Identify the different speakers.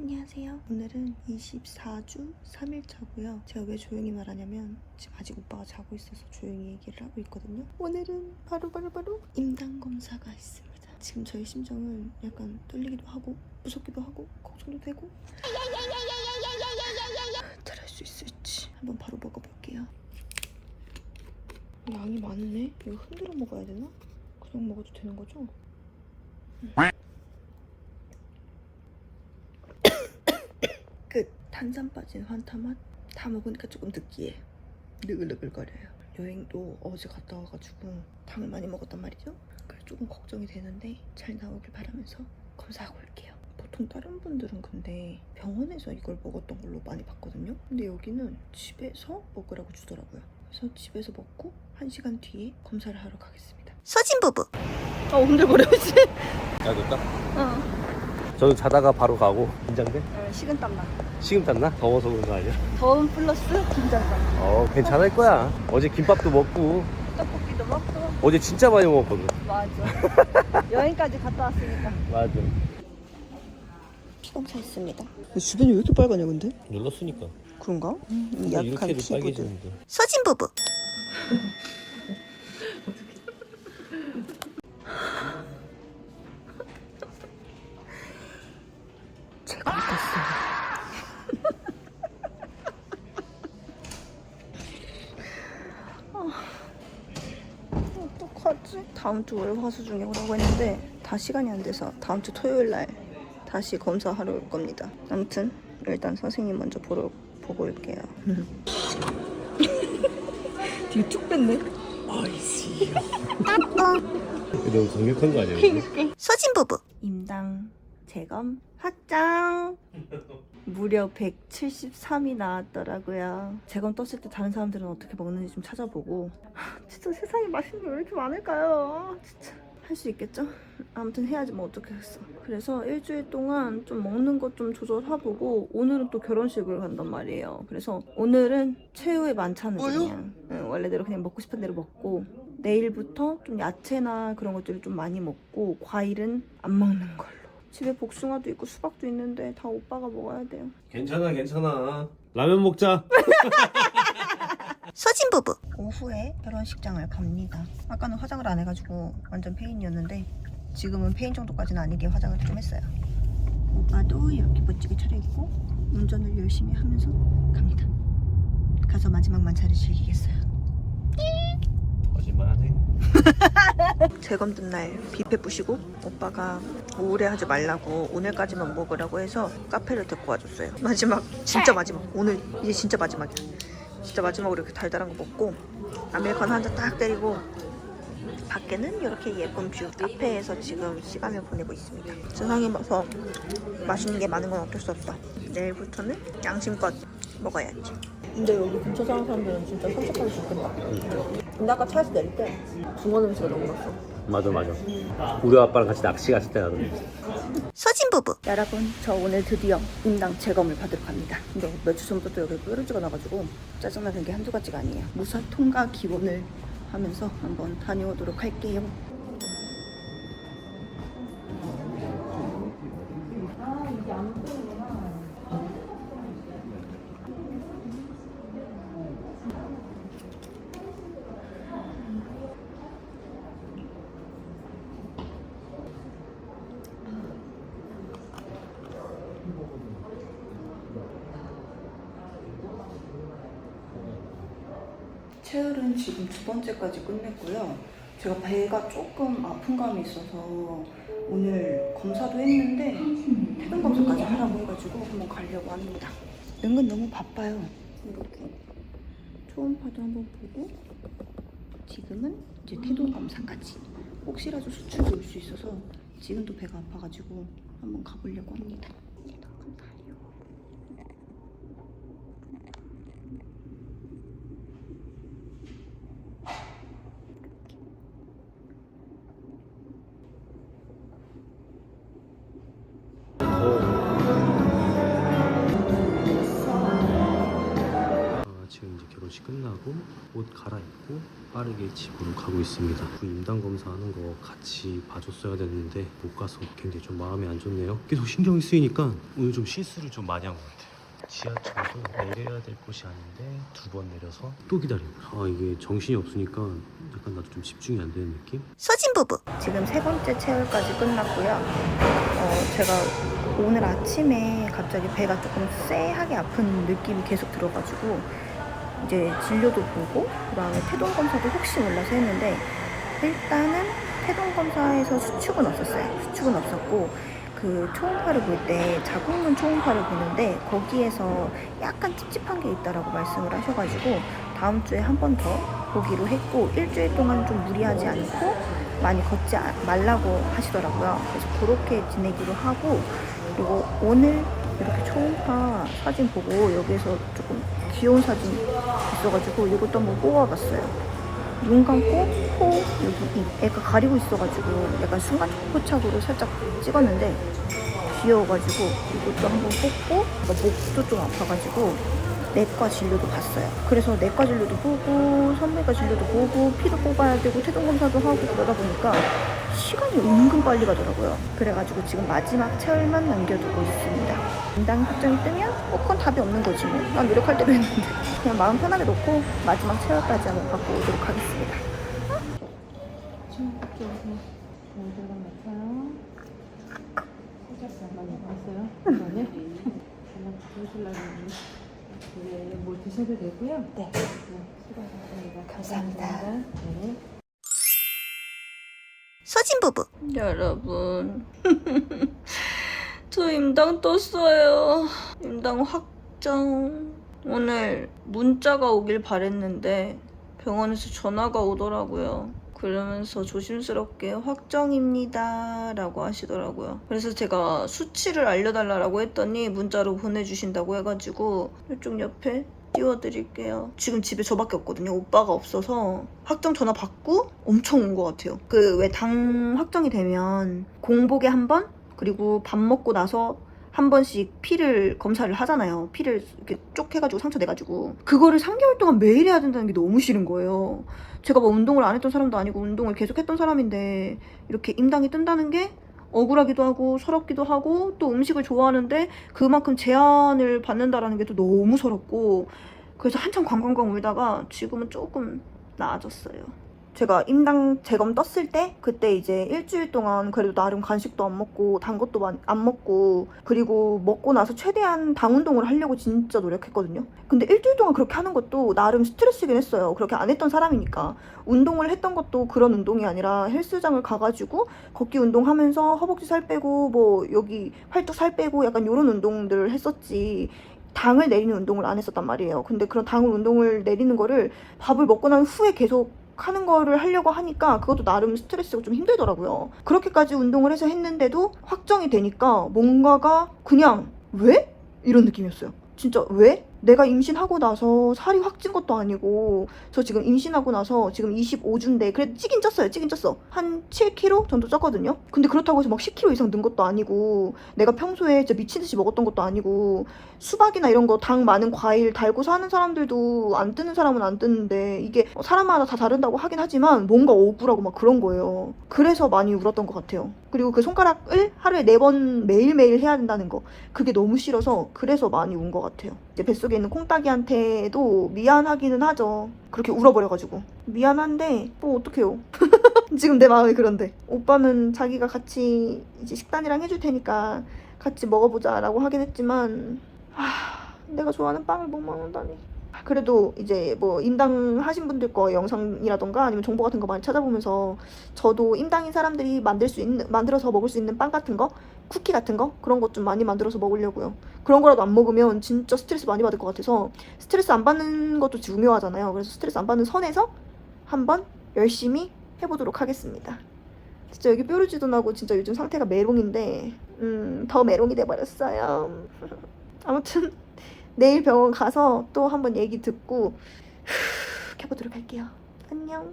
Speaker 1: 안녕하세요. 오늘은 24주 3일차고요. 제가 왜 조용히 말하냐면 지금 아직 오빠가 자고 있어서 조용히 얘기를 하고 있거든요. 오늘은 바로 바로 바로 임당 검사가 있습니다. 지금 저희 심정은 약간 떨리기도 하고 무섭기도 하고 걱정도 되고 잘할 수 있을지 한번 바로 먹어볼게요. 양이 많네. 이거 흔들어 먹어야 되나? 그냥 먹어도 되는 거죠? 끝. 탄산 빠진 환타 맛. 다 먹으니까 조금 느끼해. 느글느글거려요. 여행도 어제 갔다 와가지고 당을 많이 먹었단 말이죠. 그래서 조금 걱정이 되는데 잘 나오길 바라면서 검사하고 올게요. 보통 다른 분들은 근데 병원에서 이걸 먹었던 걸로 많이 봤거든요. 근데 여기는 집에서 먹으라고 주더라고요. 그래서 집에서 먹고 한 시간 뒤에 검사를 하러 가겠습니다. 서진 부부. 아 흔들거려지.
Speaker 2: 야 됐다.
Speaker 1: 어.
Speaker 2: 저는 자다가 바로 가고 긴장돼?
Speaker 1: 식은땀 나.
Speaker 2: 식은 탔나? 더워서 그런 거 아니야?
Speaker 1: 더운 플러스 긴장감.
Speaker 2: 어 괜찮을 거야. 어제 김밥도 먹고
Speaker 1: 떡볶이도 먹고.
Speaker 2: 어제 진짜 많이 먹었거든.
Speaker 1: 맞아. 여행까지 갔다 왔으니까.
Speaker 2: 맞아.
Speaker 1: 피검사했습니다. 주변이 왜 이렇게 빨가냐 근데?
Speaker 2: 눌렀으니까.
Speaker 1: 그런가?
Speaker 2: 이렇게 해도 빨개지는데.
Speaker 1: 서진 부부. 어떡하지? 다음 주 월화수 중에 오라고 했는데 다 시간이 안 돼서 다음 주 토요일 날 다시 검사하러 올 겁니다. 아무튼 일단 선생님 먼저 보러 보고 올게요. 뒤에 쭉 뺐네.
Speaker 2: 너무 강력한 거 아니야?
Speaker 1: 서진 부부 임당 재검 확장 무려 173이 나왔더라고요. 재검 떴을 때 다른 사람들은 어떻게 먹는지 좀 찾아보고. 하, 진짜 세상에 맛있는 게 왜 이렇게 많을까요? 아, 진짜. 할수 있겠죠? 아무튼 해야지 뭐 어떻겠어. 그래서 일주일 동안 좀 먹는 것 좀 조절해보고 오늘은 또 결혼식을 간단 말이에요. 그래서 오늘은 최후의 만찬을 그냥 응, 원래대로 그냥 먹고 싶은 대로 먹고 내일부터 좀 야채나 그런 것들을 좀 많이 먹고 과일은 안 먹는 걸로 집에 복숭아도 있고 수박도 있는데 다 오빠가 먹어야 돼요.
Speaker 2: 괜찮아 괜찮아. 라면 먹자.
Speaker 1: 서진 부부. 오후에 결혼식장을 갑니다. 아까는 화장을 안 해가지고 완전 페인이었는데 지금은 페인 정도까지는 아니게 화장을 좀 했어요. 오빠도 이렇게 멋지게 차려입고 운전을 열심히 하면서 갑니다. 가서 마지막 만찬을 즐기겠어요
Speaker 2: 거짓말하네.
Speaker 1: 재검든 날 뷔페 부시고 오빠가 우울해 하지 말라고 오늘까지만 먹으라고 해서 카페를 데리고 와줬어요. 마지막 진짜 마지막. 오늘 이제 진짜 마지막이야. 진짜 마지막으로 이렇게 달달한 거 먹고 아메리카노 한 잔 딱 때리고 밖에는 이렇게 예쁜 뷰 카페에서 지금 시간을 보내고 있습니다. 세상에 봐서 맛있는 게 많은 건 어쩔 수 없다. 내일부터는 양심껏 먹어야지. 근데 여기 근처 사는 사람들은 진짜 산책하기 좋겠다 근데 아까 차에서 내릴 때 붕어 냄새가 너무 났어.
Speaker 2: 맞아 맞아. 우리 아빠랑 같이 낚시 갔을 때 나도.
Speaker 1: 서진 부부. 여러분 저 오늘 드디어 임당 재검을 받으러 갑니다. 근데 며칠 전부터 여기 뾰루지가 나가지고 짜증나는 게 한두 가지가 아니에요. 무사 통과 기원을 하면서 한번 다녀오도록 할게요 체열은 지금 두 번째까지 끝냈고요. 제가 배가 조금 아픈 감이 있어서 오늘 검사도 했는데 퇴근 검사까지 하라고 해가지고 한번 가려고 합니다. 은근 너무 바빠요. 이렇게 초음파도 한번 보고 지금은 이제 태동 검사까지 혹시라도 수출이 올 수 있어서 지금도 배가 아파가지고 한번 가보려고 합니다.
Speaker 2: 마치고 옷 갈아입고 빠르게 집으로 가고 있습니다. 그 임당 검사하는 거 같이 봐줬어야 됐는데 못 가서 굉장히 좀 마음이 안 좋네요. 계속 신경이 쓰이니까 오늘 좀 실수를 좀 많이 한 것 같아요. 지하철도 내려야 될 곳이 아닌데 두 번 내려서 또 기다리고 아 이게 정신이 없으니까 약간 나도 좀 집중이 안 되는 느낌?
Speaker 1: 소진 부부. 지금 세 번째 체열까지 끝났고요. 어, 제가 오늘 아침에 갑자기 배가 조금 쎄하게 아픈 느낌이 계속 들어가지고 이제 진료도 보고 그다음에 태동 검사도 혹시 몰라서 했는데 일단은 태동 검사에서 수축은 없었어요. 수축은 없었고 그 초음파를 볼 때 자궁문 초음파를 보는데 거기에서 약간 찝찝한 게 있다라고 말씀을 하셔가지고 다음 주에 한 번 더 보기로 했고 일주일 동안 좀 무리하지 않고 많이 걷지 아- 말라고 하시더라고요. 그래서 그렇게 지내기로 하고 그리고 오늘 이렇게 초음파 사진 보고 여기에서 조금 귀여운 사진 있어가지고 이것도 한번 뽑아봤어요. 눈 감고 코 여기 입 애가 가리고 있어가지고 약간 순간 포착으로 살짝 찍었는데 귀여워가지고 이것도 한번 뽑고 목도 좀 아파가지고 내과 진료도 봤어요. 그래서 내과 진료도 보고 선배과 진료도 보고 피도 뽑아야 되고 태동 검사도 하고 그러다 보니까 시간이 은근 빨리 가더라고요. 그래가지고 지금 마지막 체열만 남겨두고 있습니다. 인당 확정이 뜨면 뭐 그건 답이 없는 거지 뭐. 난 노력할 대로 했는데 그냥 마음 편하게 놓고 마지막 체열까지 한번 받고 오도록 하겠습니다.
Speaker 3: 네, 뭐 드셔도 되고요.
Speaker 1: 네.
Speaker 3: 수고하셨습니다.
Speaker 1: 감사합니다.
Speaker 3: 네.
Speaker 1: 서진 부부. 여러분, 저 임당 떴어요. 임당 확정. 오늘 문자가 오길 바랬는데 병원에서 전화가 오더라고요. 그러면서 조심스럽게 확정입니다. 라고 하시더라고요. 그래서 제가 수치를 알려달라고 했더니 문자로 보내주신다고 해가지고 이쪽 옆에 띄워드릴게요. 지금 집에 저밖에 없거든요. 오빠가 없어서 확정 전화 받고 엄청 온 것 같아요. 그 왜 당 확정이 되면 공복에 한 번, 그리고 밥 먹고 나서 한 번씩 피를 검사를 하잖아요. 피를 이렇게 쪽 해가지고 상처 내가지고 그거를 3개월 동안 매일 해야 된다는 게 너무 싫은 거예요. 제가 뭐 운동을 안 했던 사람도 아니고 운동을 계속 했던 사람인데 이렇게 임당이 뜬다는 게 억울하기도 하고 서럽기도 하고 또 음식을 좋아하는데 그만큼 제한을 받는다라는 게 또 너무 서럽고 그래서 한참 광광광 울다가 지금은 조금 나아졌어요. 제가 임당 재검 떴을 때 그때 이제 일주일 동안 그래도 나름 간식도 안 먹고 단 것도 안 먹고 그리고 먹고 나서 최대한 당 운동을 하려고 진짜 노력했거든요. 근데 일주일 동안 그렇게 하는 것도 나름 스트레스긴 했어요. 그렇게 안 했던 사람이니까 운동을 했던 것도 그런 운동이 아니라 헬스장을 가가지고 걷기 운동하면서 허벅지 살 빼고 뭐 여기 팔뚝 살 빼고 약간 이런 운동들을 했었지. 당을 내리는 운동을 안 했었단 말이에요. 근데 그런 당을 운동을 내리는 거를 밥을 먹고 난 후에 계속 하는 거를 하려고 하니까 그것도 나름 스트레스가 좀 힘들더라고요. 그렇게까지 운동을 해서 했는데도 확정이 되니까 뭔가가 그냥 왜? 이런 느낌이었어요. 진짜 왜? 내가 임신하고 나서 살이 확 찐 것도 아니고 저 지금 임신하고 나서 지금 25주인데 그래도 찌긴 쪘어요. 찌긴 쪘어. 한 7kg 정도 쪘거든요. 근데 그렇다고 해서 막 10kg 이상 는 것도 아니고 내가 평소에 진짜 미친 듯이 먹었던 것도 아니고 수박이나 이런 거 당 많은 과일 달고 사는 사람들도 안 뜨는 사람은 안 뜨는데 이게 사람마다 다 다른다고 하긴 하지만 뭔가 억울하고 막 그런 거예요. 그래서 많이 울었던 것 같아요. 그리고 그 손가락을 하루에 네 번 매일매일 해야 된다는 거 그게 너무 싫어서 그래서 많이 운 것 같아요. 이제 뱃속에 있는 콩딱이한테도 미안하기는 하죠. 그렇게 울어버려가지고 미안한데 뭐 어떡해요. 지금 내 마음이 그런데 오빠는 자기가 같이 이제 식단이랑 해줄 테니까 같이 먹어보자 라고 하긴 했지만 아, 내가 좋아하는 빵을 못 먹는다니. 그래도 이제 뭐 임당 하신 분들 거 영상이라던가 아니면 정보 같은 거 많이 찾아보면서 저도 임당인 사람들이 만들 수 있는 만들어서 먹을 수 있는 빵 같은 거 쿠키 같은 거 그런 것 좀 많이 만들어서 먹으려고요. 그런 거라도 안 먹으면 진짜 스트레스 많이 받을 것 같아서 스트레스 안 받는 것도 중요하잖아요. 그래서 스트레스 안 받는 선에서 한번 열심히 해보도록 하겠습니다. 진짜 여기 뾰루지도 나고 진짜 요즘 상태가 메롱인데 음, 더 메롱이 돼버렸어요. 아무튼 내일 병원 가서 또 한번 얘기 듣고 해보도록 할게요. 안녕.